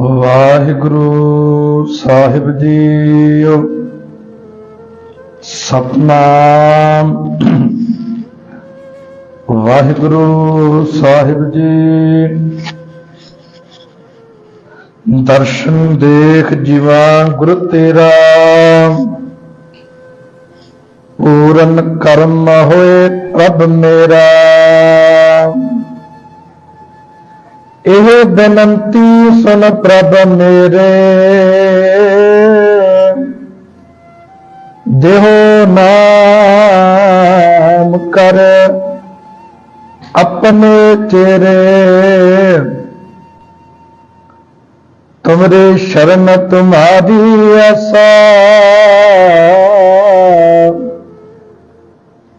ਵਾਹਿਗੁਰੂ ਸਾਹਿਬ ਜੀਓ, ਸਤਨਾਮ। ਵਾਹਿਗੁਰੂ ਸਾਹਿਬ ਜੀ, ਦਰਸ਼ਨ ਦੇਖ ਜੀਵਾ ਗੁਰ ਤੇਰਾ। ਪੂਰਨ ਕਰਮ ਹੋਏ ਪ੍ਰਭ ਮੇਰਾ। ਇਹ ਬੇਨੰਤੀ ਸੁਨ ਪ੍ਰਭ ਮੇਰੇ। ਦੇਹੋ ਨਾਮ ਕਰ ਆਪਣੇ ਤੇਰੇ ਤੁਮਰੇ ਸ਼ਰਨ ਤੁਮਾਰੀ ਐਸਾ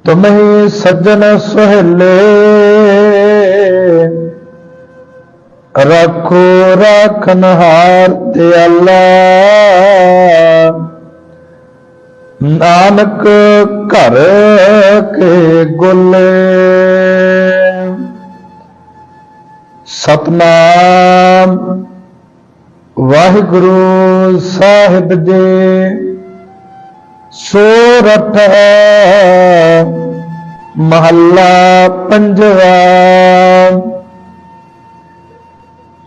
ਤੁਮਹੀ ਸੱਜਣ ਸੁਹਲੇ। ਰੱਖੋ ਰਖਨਹਾਰ ਤੇ ਅੱਲਾ। ਨਾਨਕ ਘਰ ਕੇ ਗੁਲੇ। ਸਤਨਾਮ ਵਾਹਿਗੁਰੂ ਸਾਹਿਬ ਜੀ। ਸੋਰਠ ਮਹੱਲਾ ਪੰਜਵਾ।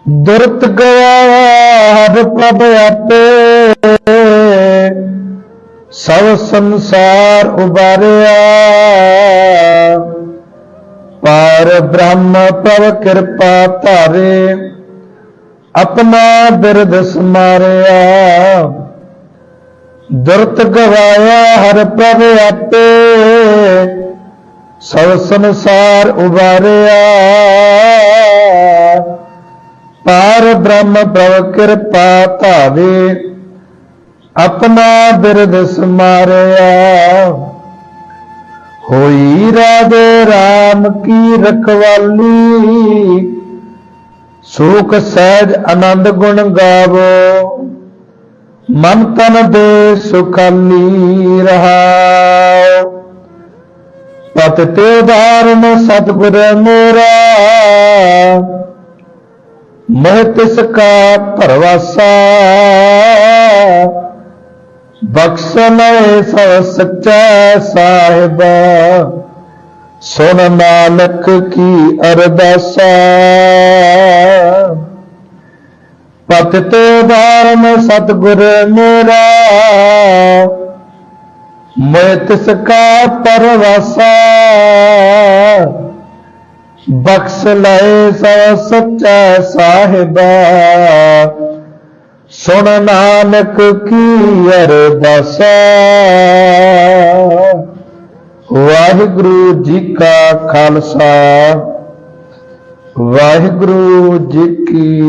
ਦੁਰਤ ਗਿਆ ਹਰ ਪ੍ਰਭ ਆਪੇ। ਸਭ ਸੰਸਾਰ ਉਬਾਰਿਆ। ਪਾਰ ਬ੍ਰਹਮ ਪ੍ਰਭ ਕਿਰਪਾ ਧਾਰੇ, ਆਪਣਾ ਬਿਰਦ ਸਮਾਰਿਆ। ਦੁਰਤ ਗਵਾਇਆ ਹਰ ਪ੍ਰਭ ਆਪੇ। ਸਭ ਸੰਸਾਰ ਉਬਾਰਿਆ। ਪਾਰ ਬ੍ਰਹਮ ਪ੍ਰਭ ਕਿਰਪਾ ਧਾਵੇ ਆਪਣਾ ਬਿਰਦ ਸਮਾਰਿਆ। ਹੋਈ ਰਾਧੇ RAM ਕੀ ਰਖਵਾਲੀ, ਸੁਖ ਸਹਿਜ ਆਨੰਦ ਗੁਣ ਗਾਵੋ। ਮਨ ਤਨ ਦੇ ਸੁਖਾਲੀ ਰਹਾਓ। ਪਤ ਤੇ ਉਦਾਰਨ ਸਤਿਗੁਰ ਮੇਰਾ ਮੋਹ ਤਿਸ ਕਾ ਭਰਵਾਸਾ। ਬਖਸ਼ ਲੈ ਸੱਚਾ ਸਾਹਿਬ। ਸੁਨ ਨਾਨਕ ਕੀ ਅਰਦਾਸਾ। ਪਤ ਤੇ ਉਦਾਰਨ ਸਤਿਗੁਰ ਮੇਰਾ। ਮੈਂ ਤਿਸ ਕਾ ਪਰਵਾਸਾ ਬਖਸ਼ ਲਏ ਸੋ ਸੱਚਾ ਸਾਹਿਬਾ। ਸੁਣ ਨਾਨਕ ਕੀ ਅਰਦਾਸਾ। ਵਾਹਿਗੁਰੂ ਜੀ ਕਾ ਖਾਲਸਾ। ਵਾਹਿਗੁਰੂ ਜੀ ਕੀ